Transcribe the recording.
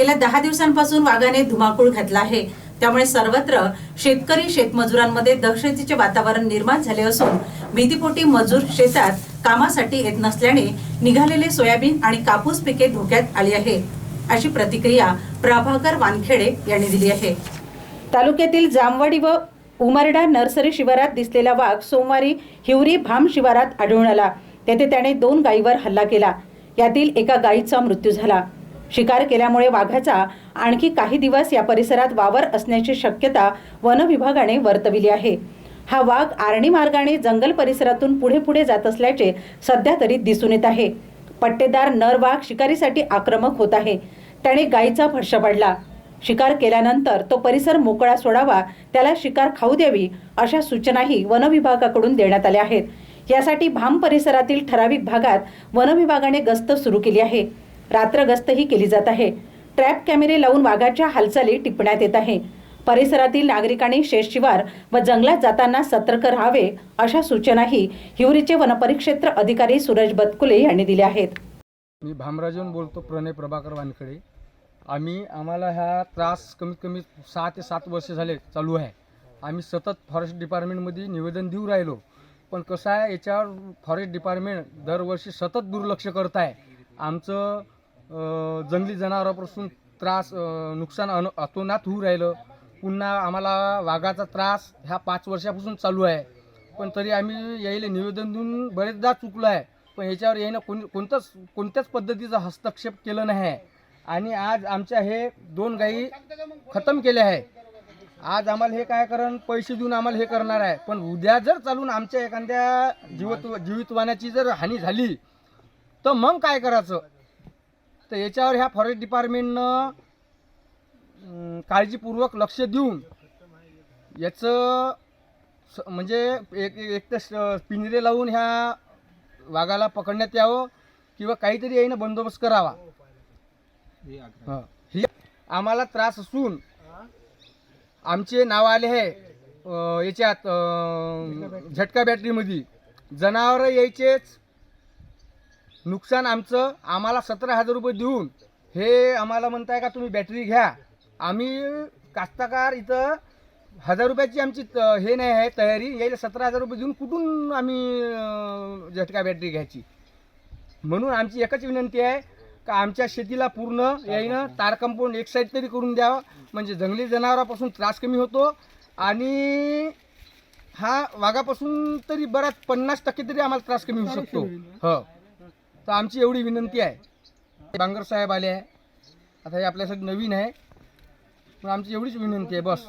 गेल्या दहा दिवसांपासून वाघाने धुमाकूळ घातला आहे. त्यामुळे सर्वत्र शेतकरी शेतमजुरांमध्ये दहशतीचे वातावरण निर्माण झाले असून भीतीपोटी मजूर शेतात कामासाठी येत नसल्याने निघालेले सोयाबीन आणि कापूस पिके धोक्यात आली आहे अशी प्रतिक्रिया प्रभाकर वानखेडे यांनी दिली आहे. तालुक्यातील जामवाडी व उमरडा नर्सरी शिवारात दिसलेला वाघ सोमवारी हिवरी भाम शिवारात आढळून आला. तेथे त्याने दोन गायीवर हल्ला केला. यातील एका गायीचा मृत्यू झाला. शिकार केल्यामुळे वाघाचा आणखी काही दिवस या परिसरात वावर असण्याची शक्यता वन विभागाने वर्तविली आहे. हा वाघ आर्णी मार्गाने जंगल परिसरातून पुढे पुढे जात असल्याचे सध्या तरी दिसून येत आहे. पट्टेदार नर वाघ शिकारीसाठी आक्रमक होत आहे. त्याने गायीचा फडशा पडला. शिकार केल्यानंतर तो परिसर मोकळा सोडावा त्याला शिकार खाऊ द्यावी अशा सूचनाही वन विभागाकडून देण्यात आल्या आहेत. यासाठी भाम परिसरातील ठराविक भागात वन विभागाने गस्त सुरू केली आहे. रात्र गस्तही केली जात आहे. ट्रॅप कॅमेरे लावून वाघाच्या हालचाली टिपण्यात येत आहे. परिसरातील नागरिकांनी शेषशिवार व जंगलात जाताना सतर्क राहावे अशा सूचनाही हिवरीचे वनपरिक्षेत्र अधिकारी सूरज बतकुले यांनी दिल्या आहेत. मी भामराजून बोलतो प्रणय प्रभाकर वानखडे. आम्ही आम्हाला ह्या त्रास कमीत कमी सहा ते सात वर्ष झाले चालू आहे. आम्ही सतत फॉरेस्ट डिपार्टमेंटमध्ये निवेदन देऊ राहिलो. पण कसं आहे याच्यावर फॉरेस्ट डिपार्टमेंट दरवर्षी सतत दुर्लक्ष करत आहे. आमचं जंगली जनावरापासून त्रास नुकसान अन अतोनात होऊ राहिलं. पुन्हा आम्हाला वाघाचा त्रास ह्या पाच वर्षापासून चालू आहे. पण तरी आम्ही यायला निवेदन देऊन बरेचदा चुकलो आहे. पण याच्यावर यायनं कोण कोणतंच कोणत्याच पद्धतीचा हस्तक्षेप केलं नाही आहे. आणि आज आमच्या हे दोन गायी खतम केल्या आहे आज आम्हाला हे काय करण पैसे देऊन आम्हाला हे करणार आहे. पण उद्या जर चालून आमच्या एखाद्या जीवित जीवितवाण्याची जर हानी झाली तर मग काय करायचं? तर याच्यावर ह्या फॉरेस्ट डिपार्टमेंटनं काळजीपूर्वक लक्ष देऊन याचं स- म्हणजे एक एक तर पिंजरे लावून ह्या वाघाला पकडण्यात यावं किंवा काहीतरी यायनं बंदोबस्त करावा. ही. आम्हाला त्रास असून आमचे नाव आले आहे याच्यात झटका बॅटरीमध्ये जनावरं यायचेच नुकसान आमचं आम्हाला सतरा हजार रुपये देऊन हे आम्हाला म्हणताय का तुम्ही बॅटरी घ्या. आम्ही कास्तकार इथं हजार रुपयाची आमची त- हे नाही आहे तयारी. यायला सतरा हजार रुपये देऊन कुठून आम्ही झटका बॅटरी घ्यायची? म्हणून आमची एकच विनंती आहे का आमच्या शेतीला पूर्ण यायनं तार कंपाऊंड एक साईड तरी करून द्यावं. म्हणजे जंगली जनावरापासून त्रास कमी होतो आणि हा वाघापासून तरी बराच पन्नास टक्के तरी आम्हाला त्रास कमी होऊ शकतो. हो. तर आमची एवढी विनंती आहे. बांगर साहेब आले आहे. आता हे आपल्यासाठी नवीन आहे. पण आमची एवढीच विनंती आहे बस.